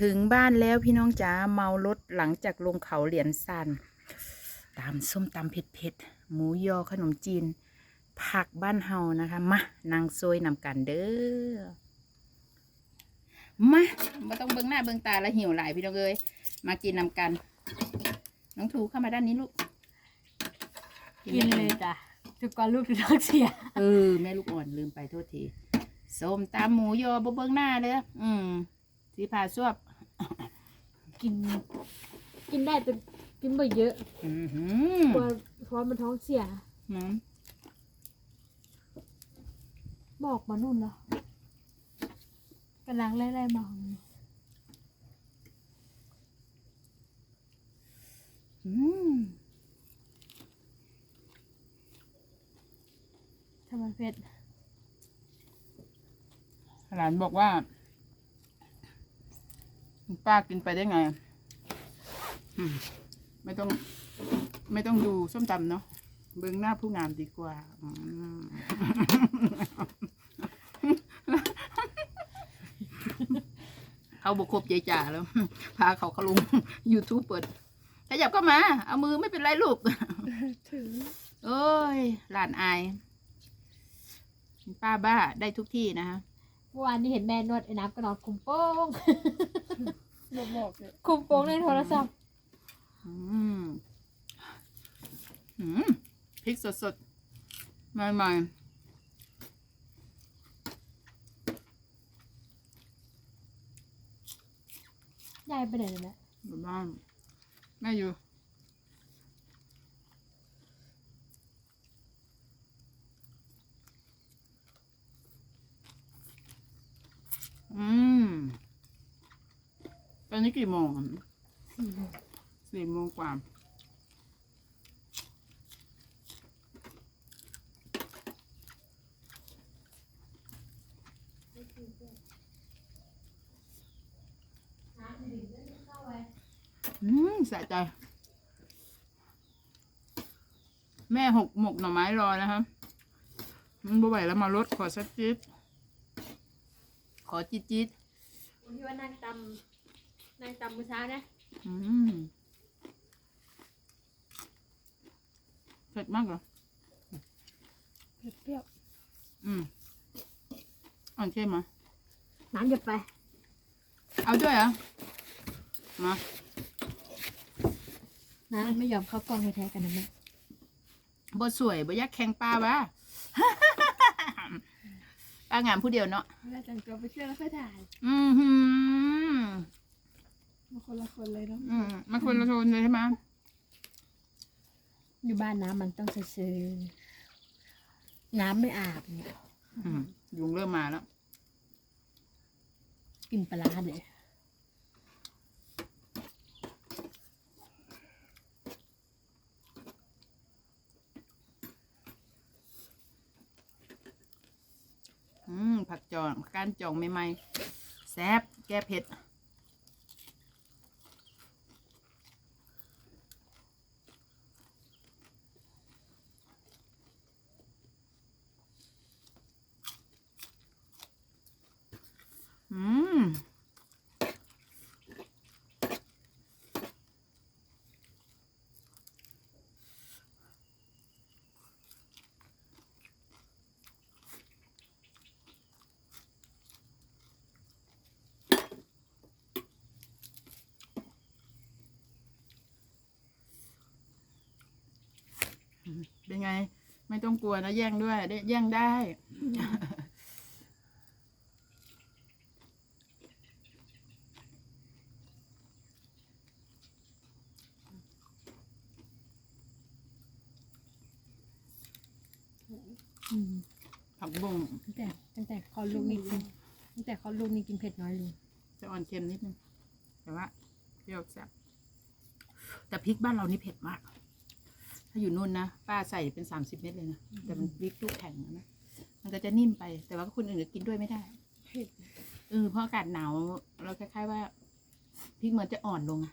ถึงบ้านแล้วพี่น้องจ๋าเมารถหลังจากลงเขาเหรียญซันตามส้มตำเผ็ดๆหมูยอขนมจีน ผักบ้านเฮานะคะมานางซวยนำกันเด้อมาไม่ต้องเบิ่งหน้าเบิ่งตาแล้วหิวหลายพี่น้องเอ้ยมากินนำกัน น้องทูเข้ามาด้านนี้ลูกกินเลยจ้ะทุกคนลูกทุกท้องเสียเออแม่ลูกอ่อนลืมไปโทษทีส้มตำหมูยอบ่เบิ่งหน้าเลยอืม สีผาซวบกิน กินได้แต่กินไม่เยอะอือหืเพอราะเพราะมันท้องเสีย น้บอกมานุ่นเหรอกำลังไล่ๆมองำอืมทำไมเพชรหลานบอกว่า ป้ากินไปได้ไงอืมไม่ต้อง ไม่ต้องดูส้มตำเนาะเบิ่งหน้าผู้งามดีกว่าอืมเขาบกครบใจจ่าแล้ว พาเขาเขาลง YouTube เปิดขยับก็มา เอามือไม่เป็นไรลูกถึงเอ้ยหลานอาย ป้าบ้าได้ทุกที่นะคะเมื่อวานนี้เห็นแม่นวดไอ้น้ำก็นอนคุมโป้ง บอกบอกเลยคุมโป้งในโทรศัพท์อืมอืมพริกสดสดๆใหม่ยายไปไหนแล้วนะๆอยู่บ้านแม่อยู่ อืม ต อนนี้กี่โมงสี่โมงกว่าอืมสะใจ แม่หกหมกหน่อไม้รอนะครับมันบ่ไหวแล้วมารถขอสักจิ๊ดขอจิ๊ดจิ๊ดที่ว่านั่งตำ นั่งตำมื้อเช้านะอืมเผ็ดมากเหรอเปรี้ยวอืมอ่อนเข้มไหมน้ำหยดไป เอาด้วยเหรอ มา น้ำไม่ยอมเข้ากล้องแท้ๆกันนะแม่บ่สวยบ่อยากแข่งปลาวะปลางามผู้เดียวเนาะ เวลาแต่งตัวไปเที่ยวแล้วค่อยถ่าย อือหือ มาคนละคนเลยเนาะอืมมันคนละโทนเลยใช่ไหมอยู่บ้านน้ำมันต้องซื่อๆน้ำไม่อาบเนี่ย อืมยุงเริ่มมาแล้ว กินปลาร้าเลยอืมผักจองก้านจองใหม่ๆแซ่บแก้เผ็ด อืม เป็นไง ไม่ต้องกลัวนะแย่งด้วยได้แย่งได้ อืมผักบุ้งตั้งแต่ตั้งแต่เขาลูกนี่กินตั้งแต่เขาลูกนี่กินเผ็ดน้อยลงจะอ่อนเค็มนิดนึงแต่ว่าเปรี้ยวแซ่บแต่พริกบ้านเรานี่เผ็ดมาก ถ้าอยู่นู่นนะป้าใส่เป็นสามสิบเม็ดเลยนะแต่มันพริกลูกแข็งนะมันก็จะนิ่มไป แต่ว่าคนอื่นก็กินด้วยไม่ได้เผ็ดเออเพราะอากาศหนาวเราคล้ายๆว่าพริกมันจะอ่อนลงอะ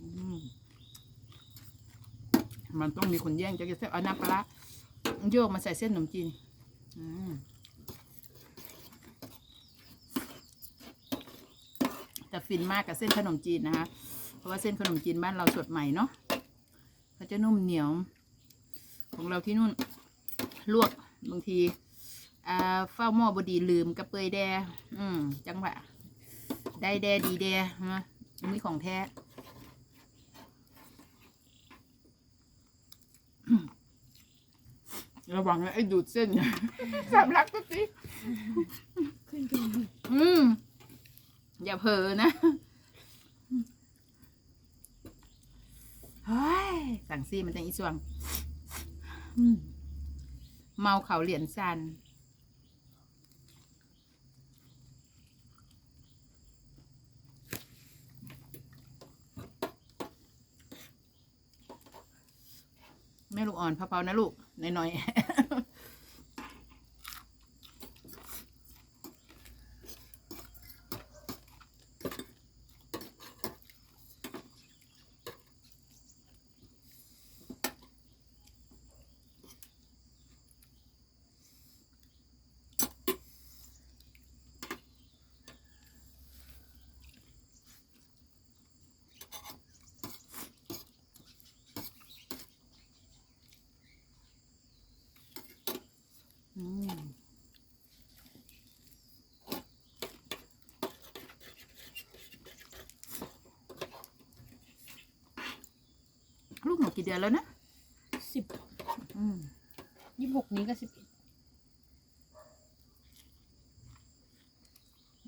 อืมมันต้องมีคนแย่งจะกินเส้นเอาน้ำปลาร้าโยกมาใส่เส้นขนมจีนอืม แต่ฟินมากกับเส้นขนมจีนนะคะ เพราะว่าเส้นขนมจีนบ้านเราสดใหม่เนาะเขาจะนุ่มเหนียว ของเราที่นู่นลวกบางทีอ่าเฝ้าหม้อบดีลืมกระเปยแดอืมจังหวะได้แดดีแดนะอันนี้ของแท้ระวังนะไอ้ดูดเส้นสำลักก็สิขึ้นกันอืม อย่าเผลอนะเฮ้ยสั่งซี่มันจังอีสวงอืมเมาเขาเหรียญซันแม่ลูกอ่อนเผาๆนะลูกน้อยๆ อืม ลูกหนูกี่เดือนแล้วนะสิบอืมยี่สิบหกนี้ก็สิบเอ็ด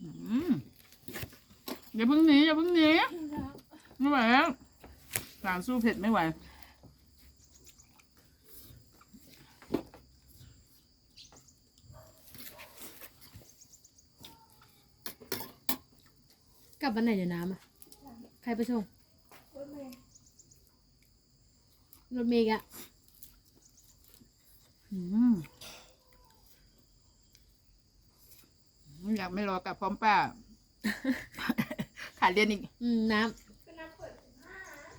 อืมอย่าเพิ่งหนีอย่าเพิ่งหนีไม่ไหวแล้วสารสู้เผ็ดไม่ไหวกลับวันไหนเดี๋ยวน้ำอะ ใครไปส่ง รถเมย์รถเมย์อีกอะอืมอยากไม่รอกลับพร้อมป้า ขาดเรียนอีก อืมน้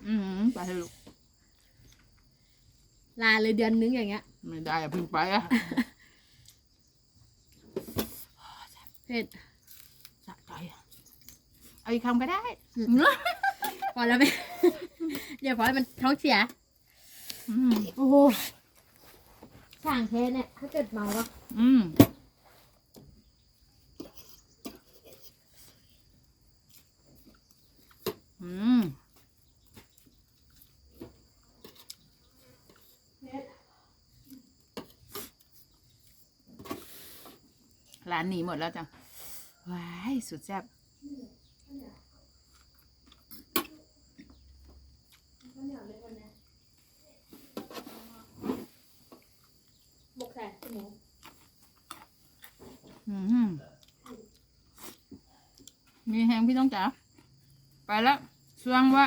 อืมไปเถอะลูกำลาเลยเดือนนึงอย่างเงี้ยไม่ได้อะเพิ่งไปอะ เผ็ดสะใจอะเอาอีกคำก็ได้ พอแล้วไหม เดี๋ยวพอให้มันท้องเสีย อืมโอ้โหช่างเทสเนี่ยถ้าเกิดเมาก็อืมอืมร้านหนีหมดแล้วจ้ะว้ายสุดแซ่บ บกใส่หมู อืมมีแหงพี่ต้องจ๋าไปแล้วสวงว่า